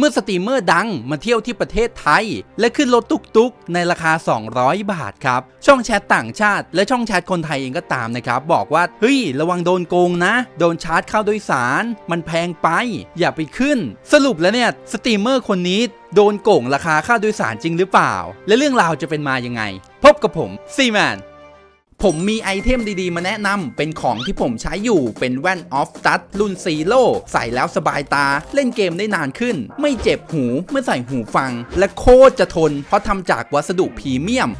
เมื่อสตรีมเมอร์ดังมาเที่ยวที่ประเทศไทย และขึ้นรถตุกๆ ในราคา 200 บาทครับ ช่องแชทต่างชาติ และช่องแชทคนไทยเองก็ตามนะครับ บอกว่า เฮ้ย ระวังโดนโกงนะ โดนชาร์จเข้าโดยสาร มันแพงไป อย่าไปขึ้น สรุปแล้วเนี่ย สตรีมเมอร์คนนี้โดนโกงราคาค่าโดยสารจริงหรือเปล่า และเรื่องราวจะเป็นมายังไง พบกับผมซีแมน ผมมีไอเทมดีๆ มาแนะนำเป็นของที่ผมใช้อยู่เป็นแว่นออฟตัดรุ่นซีโร่ใส่แล้วสบายตา เล่นเกมได้นานขึ้น ไม่เจ็บหูเมื่อใส่หูฟัง และโคตรจะทน เพราะทำจากวัสดุพรีเมียม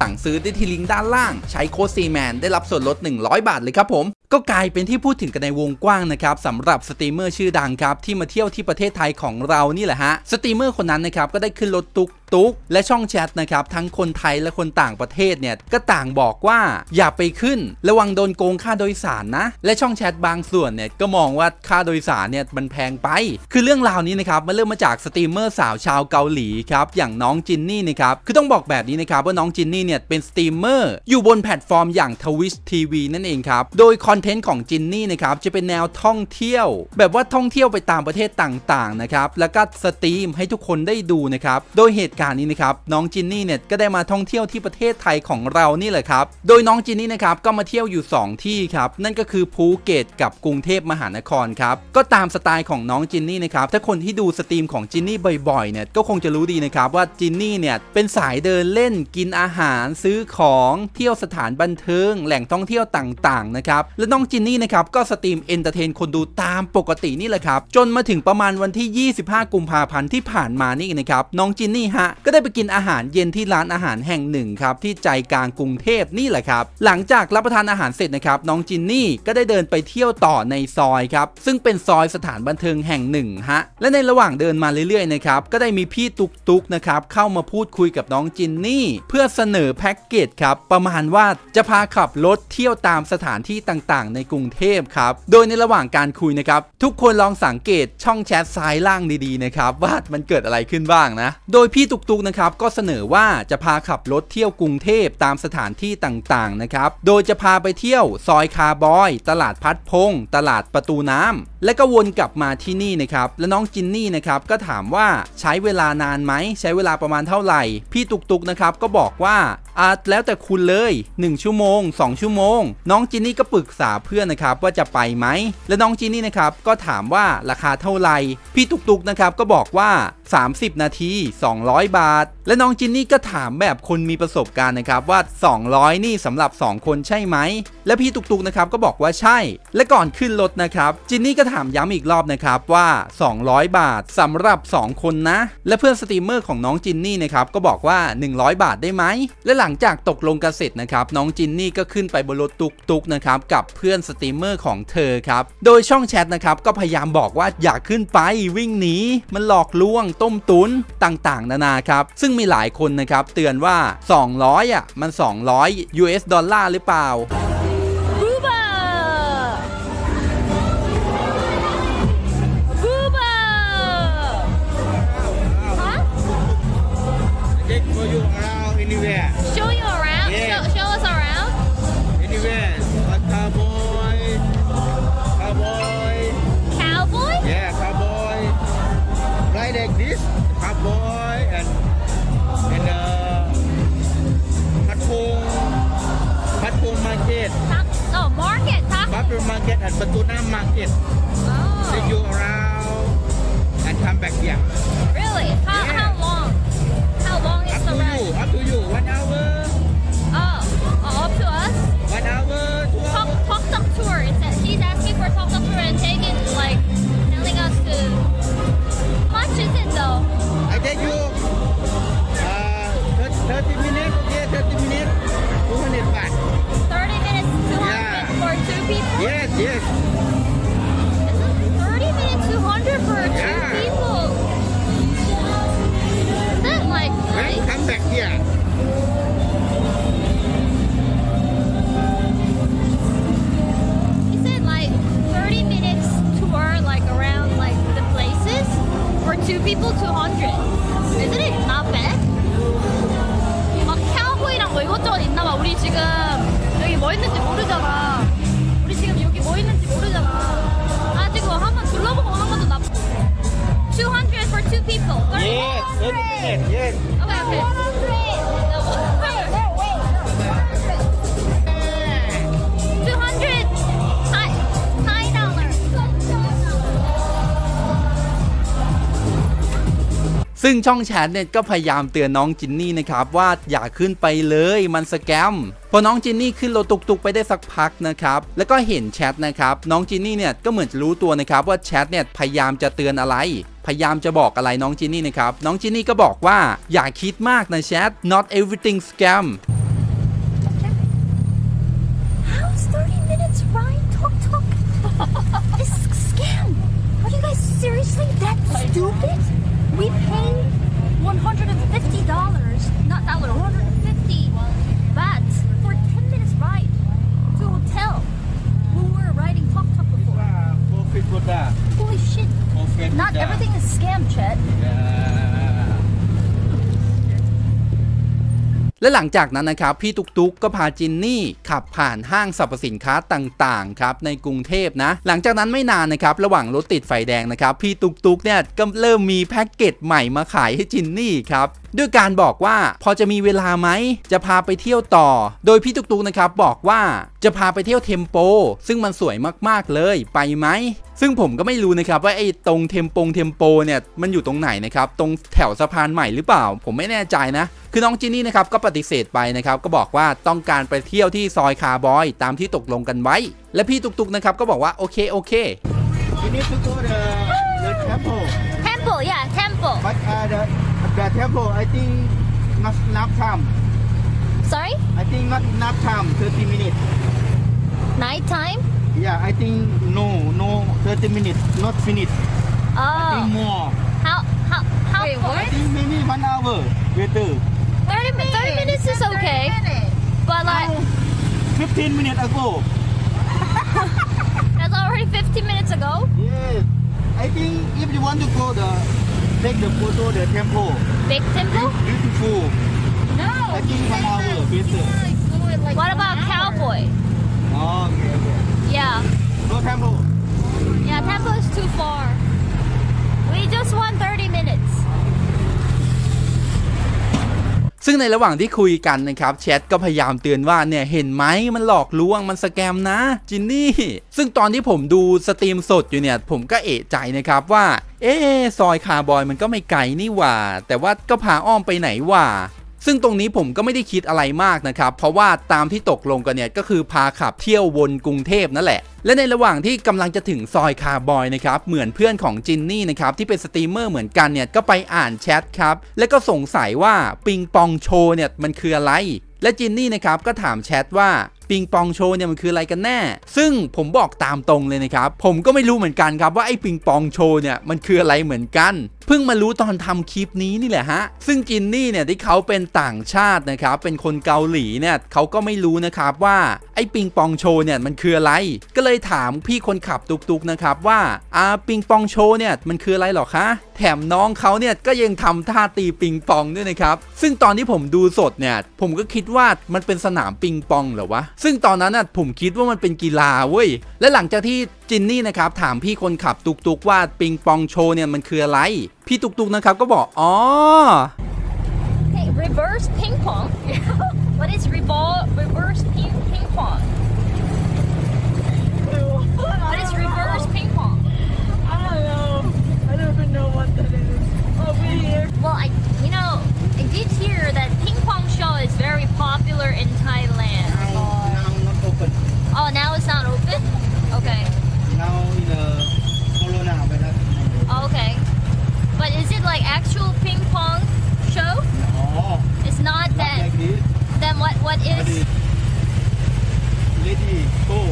สั่งซื้อได้ที่ลิงก์ด้านล่าง ใช้โค้ดซีแมนได้รับส่วนลด 100 บาทเลยครับผม ก็กลายเป็นที่พูดถึงกันในวงกว้างนะครับสำหรับสตรีมเมอร์ชื่อดังครับที่มาเที่ยวที่ประเทศไทยของเรานี่แหละฮะสตรีมเมอร์คนนั้นนะครับก็ได้ขึ้นรถตุกตุกและช่องแชทนะครับทั้งคนไทยและคนต่างประเทศเนี่ยก็ต่างบอกว่าอย่าไปขึ้น ระวังโดนโกงค่าโดยสารนะ และช่องแชทบางส่วนเนี่ยก็มองว่าค่าโดยสารเนี่ยมันแพงไป คือเรื่องราวนี้นะครับมันเริ่มมาจากสตรีมเมอร์สาวชาวเกาหลีครับอย่างน้องจินนี่นะครับคือต้องบอกแบบนี้นะครับว่าน้องจินนี่เนี่ยเป็นสตรีมเมอร์อยู่บนแพลตฟอร์มอย่างทวิชทีวีนั่นเองครับโดยคอนนเทนต์ของจินนี่นะครับจะเป็นแนวท่องเที่ยว แบบว่าท่องเที่ยวไปตามประเทศต่างๆนะครับแล้วก็สตรีมให้ทุกคนได้ดูนะครับโดยเหตุการณ์นี้นะครับน้องจินนี่เนี่ยก็ได้มาท่องเที่ยวที่ประเทศไทยของเรานี่แหละครับโดยน้องจินนี่นะครับก็มาเที่ยวอยู่ 2 ที่ครับนั่นก็คือภูเก็ตกับกรุงเทพมหานครครับก็ตามสไตล์ของน้องจินนี่นะครับถ้าคนที่ดูสตรีมของจินนี่บ่อยๆเนี่ยก็คงจะรู้ดีนะครับว่าจินนี่เนี่ยเป็นสายเดินเล่นกินอาหารซื้อของเที่ยวสถานบันเทิงแหล่งท่องเที่ยวต่างๆนะครับและน้องจินนี่นะครับก็สตรีมเอนเตอร์เทนคนดูตามปกตินี่แหละครับจนมาถึงประมาณวันที่ 25 กุมภาพันธ์ที่ผ่านมานี่นะครับน้องจินนี่ฮะก็ได้ไปกินอาหารเย็นที่ร้านอาหารแห่งหนึ่งครับที่ใจกลางกรุงเทพนี่แหละครับหลังจากรับประทานอาหารเสร็จนะครับน้องจินนี่ก็ได้เดินไปเที่ยวต่อในซอยครับซึ่งเป็นซอยสถานบันเทิงแห่งหนึ่งฮะและในระหว่างเดินมาเรื่อยๆนะครับก็ได้มีพี่ตุกตุกๆนะครับเข้ามาพูดคุยกับน้องจินนี่ เพื่อเสนอแพ็กเกจครับประมาณว่าจะพาขับรถเที่ยวตามสถานที่ต่างๆ ในกรุงเทพครับ โดยในระหว่างการคุยนะครับ ทุกคนลองสังเกตช่องแชทซ้ายล่างดีๆนะครับว่ามันเกิดอะไรขึ้นบ้างนะ โดยพี่ตุกตุกๆนะครับก็เสนอว่าจะพาขับรถเที่ยวกรุงเทพตามสถานที่ต่างๆนะครับ โดยจะพาไปเที่ยวซอยคาร์บอย ตลาดพัดพง ตลาดประตูน้ำและก็วนกลับมาที่นี่นะครับและน้องจินนี่นะครับก็ถามว่าใช้เวลานานไหมใช้เวลาประมาณเท่าไหร่ พี่ตุกตุกๆนะครับก็บอกว่าอาจแล้วแต่คุณเลย 1 ชั่วโมง 2 ชั่วโมง น้องจินนี่ก็ปรึกษาเพื่อนนะครับว่าจะไปไหม และน้องจีนี่นะครับก็ถามว่าราคาเท่าไหร่ พี่ตุกตุกๆนะครับก็บอกว่า 30 นาที 200 บาท และน้องจินนี่ก็ถามแบบคนมีประสบการณ์นะครับว่า 200 นี่สำหรับ 2 คนใช่ไหม และพี่ตุกตุกๆนะครับก็บอกว่าใช่ และก่อนขึ้นรถนะครับ จินนี่ก็ถามย้ำอีกรอบนะครับว่า 200 บาทสำหรับ 2 คนนะ และเพื่อนสตรีมเมอร์ของน้องจินนี่นะครับก็บอกว่า 100 บาทได้ไหม และหลังจากตกลงกันเสร็จนะครับน้องจินนี่ก็ขึ้นไปบนรถตุกตุกๆนะครับกับเพื่อนสตรีมเมอร์ของเธอครับโดยช่องแชทนะครับก็พยายามบอกว่าอย่าขึ้นไปวิ่งหนีมันหลอกลวงต้มตุนต่างๆ นานาครับ ซึ่งมีหลายคนนะครับ เตือนว่า 200อะมัน 200 US ดอลลาร์หรือเปล่า Yen. Yen. Okay, okay. ซึ่งช่องแชทเนี่ยก็พยายามเตือนน้องจินนี่นะครับว่าอย่าขึ้นไปเลยมันสแกมพอน้องจินนี่ขึ้นรถตุกๆไปได้สักพักนะครับแล้วก็เห็นแชทนะครับน้องจินนี่เนี่ยก็เหมือนจะรู้ตัวนะครับว่าแชทเนี่ยพยายามจะเตือนอะไร พยายามจะบอกอะไรน้องจินนี่นะครับน้องจินนี่ก็บอกว่าอย่าคิดมากนะแชท not everything scam How's 30 minutes ride tuk tuk? This scam. Are you guys seriously that stupid? We paid $150, not dollar, 150 baht for 10 minutes ride to a hotel. We were riding tuk tuk before. Ah. Holy shit. Not everything is scam, Chet. และหลังจากนั้นนะครับพี่ตุ๊กตุ๊กก็พาจินนี่ขับผ่านห้างสรรพสินค้าต่างๆครับในกรุงเทพนะ หลังจากนั้นไม่นานนะครับระหว่างรถติดไฟแดงนะครับพี่ตุ๊กตุ๊กเนี่ยก็เริ่มมีแพ็กเกจใหม่มาขายให้จินนี่ครับด้วยการบอกว่าพอจะมีเวลาไหมจะพาไปเที่ยวต่อ โดยพี่ตุกตุกนะครับบอกว่าจะพาไปเที่ยวเทมโป ซึ่งมันสวยมากๆเลยไปไหมซึ่งผมก็ไม่รู้นะครับว่าไอ้ตรงเทมปงเทมโปเนี่ยมันอยู่ตรงไหนนะครับตรงแถวสะพานใหม่หรือเปล่า ผมไม่แน่ใจนะ คือน้องจินนี่นะครับก็ปฏิเสธไปนะครับก็บอกว่าต้องการไปเที่ยวที่ซอยคาร์บอย ตามที่ตกลงกันไว้ และพี่ตุกตุกนะครับก็บอกว่าโอเคโอเค the temple I think not enough time. Sorry? I think not enough time. 30 minutes. Night time? Yeah, I think no, no, 30 minutes, not finished. I oh. think Oh. more. How, how, how Wait, far? I think maybe one hour better. 30, mi- 30 minutes is okay. But like, uh, 15 minutes ago. that's already 15 minutes ago. Yes. I think if you want to go the take the photo the temple, Big temple? beautiful. No. I think one hour better. What about cowboy? Oh, okay, okay. Yeah. No temple. Yeah, temple is too far. We just want 30 minutes. ซึ่งในระหว่างที่คุยกันนะครับแชทก็พยายามเตือนว่าเนี่ยเห็นไหมมันหลอกลวงมันสแกมนะจินนี่ ซึ่งตอนที่ผมดูสตรีมสดอยู่เนี่ยผมก็เอะใจนะครับว่าเอ๊ซอยคาร์บอยมันก็ไม่ไกลนี่หว่า แต่ว่าก็พาอ้อมไปไหนหว่า ซึ่งตรงนี้ผมก็ไม่ได้คิดอะไรมากนะครับ เพราะว่าตามที่ตกลงกันเนี่ยก็คือพาขับเที่ยววนกรุงเทพนั่นแหละ และในระหว่างที่กำลังจะถึงซอยคาร์บอยนะครับเหมือนเพื่อนของจินนี่นะครับที่เป็นสตรีมเมอร์เหมือนกันเนี่ยก็ไปอ่านแชทครับและก็สงสัยว่าปิงปองโชเนี่ยมันคืออะไร และจินนี่นะครับก็ถามแชทว่า ปิงปองโชว์เนี่ยมันคืออะไรกันแน่ ซึ่งผมบอกตามตรงเลยนะครับ ผมก็ไม่รู้เหมือนกันครับว่าไอ้ปิงปองโชว์เนี่ยมันคืออะไรเหมือนกัน เพิ่งมารู้ตอนทำคลิปนี้นี่แหละฮะ ซึ่งจินนี่เนี่ยที่เขาเป็นต่างชาตินะครับ เป็นคนเกาหลีเนี่ยเขาก็ไม่รู้นะครับว่าไอ้ปิงปองโชว์เนี่ยมันคืออะไร ก็เลยถามพี่คนขับตุกๆนะครับว่าอ่าปิงปองโชว์เนี่ยมันคืออะไรหรอคะ แถมน้องเขาเนี่ยก็ยังทำท่าตีปิงปองด้วยนะครับ ซึ่งตอนที่ผมดูสดเนี่ยผมก็คิดว่ามันเป็นสนามปิงปองเหรอวะซึ่งตอนนั้นน่ะผมคิดว่ามันเป็นกีฬาเว้ย และหลังจากที่จินนี่นะครับถามพี่คนขับตุกๆว่าปิงปองโชว์เนี่ยมันคืออะไร พี่ตุกๆนะครับก็บอกอ๋อ hey, reverse ping pong. Actual ping pong show? Oh, It's not not that. like. Then what? What What is? is lady show?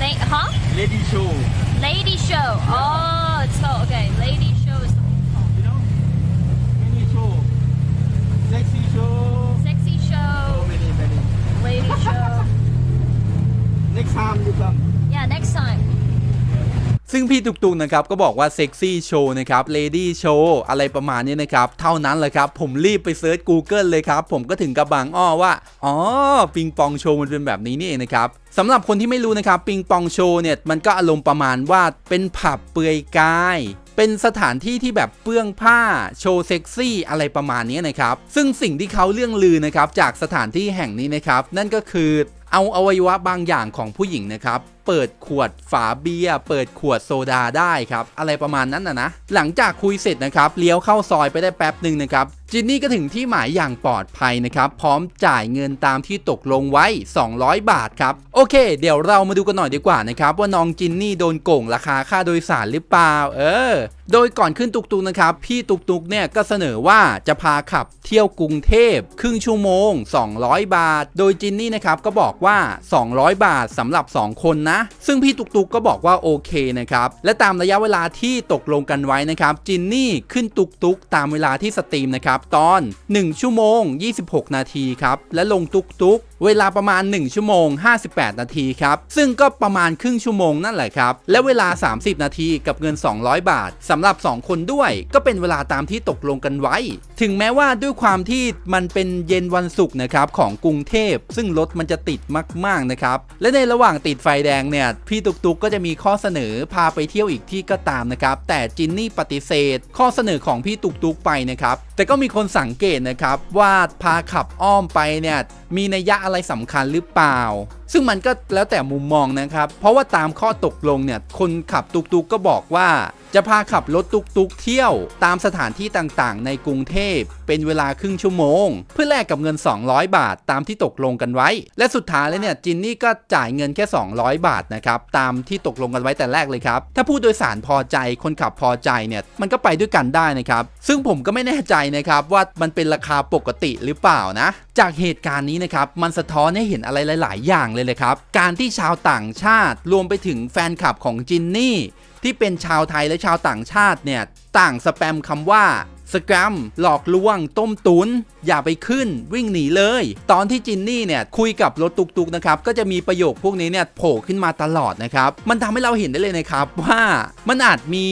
They, huh? Lady show. Lady show. Oh, it's so okay. Lady show is the ping pong. You know? Many show. Sexy show. Sexy So show. many, many. Lady show. Next time you come. Yeah, next time. ซึ่งพี่ตุกตุกนะครับก็บอกว่าเซ็กซี่โชว์นะครับเลดี้โชว์อะไรประมาณนี้นะครับ เท่านั้นแหละครับ ผมรีบไปเซิร์ช Google เลยครับ ผมก็ถึงกับบางอ้อว่า อ๋อ ปิงปองโชว์มันเป็นแบบนี้นี่เองนะครับสำหรับคนที่ไม่รู้นะครับ ปิงปองโชว์เนี่ย มันก็อารมณ์ประมาณว่าเป็นผับเปลือยกายเป็นสถานที่ที่แบบเปื้องผ้าโชว์เซ็กซี่อะไรประมาณนี้นะครับ ซึ่งสิ่งที่เขาเรื่องลือนะครับจากสถานที่แห่งนี้นะครับ นั่นก็คือเอาอวัยวะบางอย่างของผู้หญิงนะครับ เปิดขวดฝาเบียร์เปิดขวดโซดาได้ครับอะไรประมาณนั้นนะนะหลังจากคุยเสร็จนะครับเลี้ยวเข้าซอยไปได้แป๊บหนึ่งนะครับจินนี่ก็ถึงที่หมายอย่างปลอดภัยนะครับ พร้อมจ่ายเงินตามที่ตกลงไว้ 200 บาทครับ โอเค เดี๋ยวเรามาดูกันหน่อยดีกว่านะครับ ว่าน้องจินนี่โดนโกงราคาค่าโดยสารหรือเปล่า เออ โดยก่อนขึ้นตุกตุกนะครับ พี่ตุกตุกเนี่ยก็เสนอว่าจะพาขับเที่ยวกรุงเทพ ครึ่งชั่วโมง 200 บาท โดยจินนี่นะครับก็บอกว่า 200 บาทสำหรับ 2 คนนะซึ่งพี่ตุกตุกก็บอกว่าโอเคนะครับ และตามระยะเวลาที่ตกลงกันไว้นะครับ จินนี่ขึ้นตุกตุกตามเวลาที่สตรีมนะครับ ตอน 1 ชั่วโมง 26 นาทีครับ และลงตุกตุก เวลาประมาณ 1 ชั่วโมง 58 นาทีครับ ซึ่งก็ประมาณครึ่งชั่วโมงนั่นแหละครับ และเวลา 30 นาทีกับเงิน 200 บาทสำหรับ 2 คนด้วย ก็เป็นเวลาตามที่ตกลงกันไว้ ถึงแม้ว่าด้วยความที่มันเป็นเย็นวันศุกร์นะครับของกรุงเทพ ซึ่งรถมันจะติดมากๆนะครับ และในระหว่างติดไฟแดงเนี่ย พี่ตุกตุกก็จะมีข้อเสนอพาไปเที่ยวอีกที่ก็ตามนะครับ แต่จินนี่ปฏิเสธ ข้อเสนอของพี่ตุกตุกไปนะครับ แต่ก็มีคนสังเกตนะครับว่าพาขับอ้อมไปเนี่ยมีนัยยะอะไรไรสำคัญหรือเปล่าซึ่งมันก็แล้วแต่มุมมองนะครับ เพราะว่าตามข้อตกลงเนี่ย คนขับตุกตุกก็บอกว่า จะพาขับรถตุกตุกเที่ยว ตามสถานที่ต่างๆ ในกรุงเทพ เป็นเวลาครึ่งชั่วโมง เพื่อแลกกับเงิน 200 บาทตามที่ตกลงกันไว้ และสุดท้ายแล้วเนี่ยจินนี่ก็จ่ายเงินแค่ 200 บาทนะครับตามที่ตกลงกันไว้แต่แรกเลยครับถ้าผู้โดยสารพอใจคนขับพอใจเนี่ยมันก็ไปด้วยกันได้นะครับซึ่งผมก็ไม่แน่ใจนะครับว่ามันเป็นราคาปกติหรือเปล่านะ จากเหตุการณ์นี้นะครับมันสะท้อนให้เห็นอะไรหลาย ๆ อย่างเลยเลยครับ การที่ชาวต่างชาติรวมไปถึงแฟนคลับของจินนี่ที่เป็นชาวไทยและชาวต่างชาติเนี่ยต่างสแปมคำว่าสแกรมหลอกลวง ต้มตุน อย่าไปขึ้นวิ่งหนีเลย ตอนที่จินนี่เนี่ยคุยกับรถตุกๆนะครับก็จะมีประโยคพวกนี้เนี่ยโผล่ขึ้นมาตลอดนะครับมันทำให้เราเห็นได้เลยนะครับว่ามันอาจมี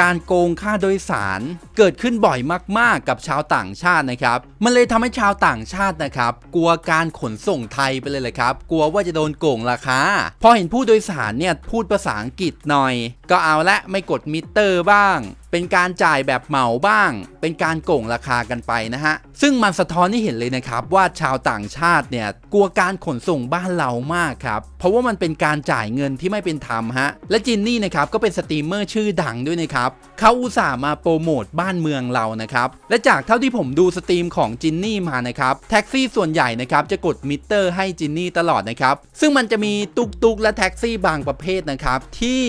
การโกงค่าโดยสาร เกิดขึ้นบ่อยมากๆ กับชาวต่างชาตินะครับ มันเลยทำให้ชาวต่างชาตินะครับ กลัวการขนส่งไทยไปเลยเลยครับ กลัวว่าจะโดนโกงราคา พอเห็นผู้โดยสารเนี่ยพูดภาษาอังกฤษหน่อย ก็เอาละไม่กดมิเตอร์บ้างเป็นการจ่ายแบบเหมาบ้าง เป็นการโกงราคากันไปนะฮะ ซึ่งมันสะท้อนให้เห็นเลยนะครับว่าชาวต่างชาติเนี่ยกลัวการขนส่งบ้านเรามากครับเพราะว่ามันเป็นการจ่ายเงินที่ไม่เป็นธรรมฮะและจินนี่นะครับก็เป็นสตรีมเมอร์ชื่อดังด้วยนะครับเขาอุตส่าห์มาโปรโมทบ้านเมืองเรานะครับและจากเท่าที่ผมดูสตรีมของจินนี่มานะครับแท็กซี่ส่วนใหญ่นะครับจะกดมิเตอร์ให้จินนี่ตลอดนะครับซึ่งมันจะมีตุกตุกๆและแท็กซี่บางประเภทนะครับที่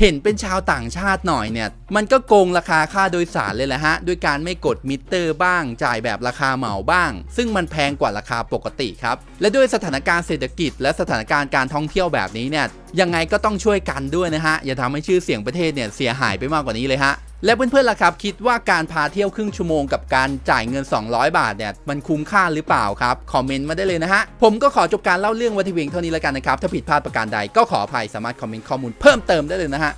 เห็นเป็นชาวต่างชาติหน่อยเนี่ย มันก็โกงราคาค่าโดยสารเลยแหละฮะ ด้วยการไม่กดมิเตอร์บ้าง จ่ายแบบราคาเหมาบ้าง ซึ่งมันแพงกว่าราคาปกติครับ และด้วยสถานการณ์เศรษฐกิจ และสถานการณ์การท่องเที่ยวแบบนี้เนี่ยยังไงก็ต้องช่วยกันด้วยนะฮะ อย่าทำให้ชื่อเสียงประเทศเนี่ยเสียหายไปมากกว่านี้เลยฮะ และเพื่อนๆล่ะครับ คิดว่าการพาเที่ยวครึ่งชั่วโมงกับการจ่ายเงิน 200 บาทเนี่ยมันคุ้มค่าหรือเปล่าครับ คอมเมนต์มาได้เลยนะฮะ ผมก็ขอจบการเล่าเรื่องวัตถิเพียงเท่านี้แล้วกันนะครับ ถ้าผิดพลาดประการใดก็ขออภัยสามารถคอมเมนต์ข้อมูลเพิ่มเติมได้เลยนะฮะ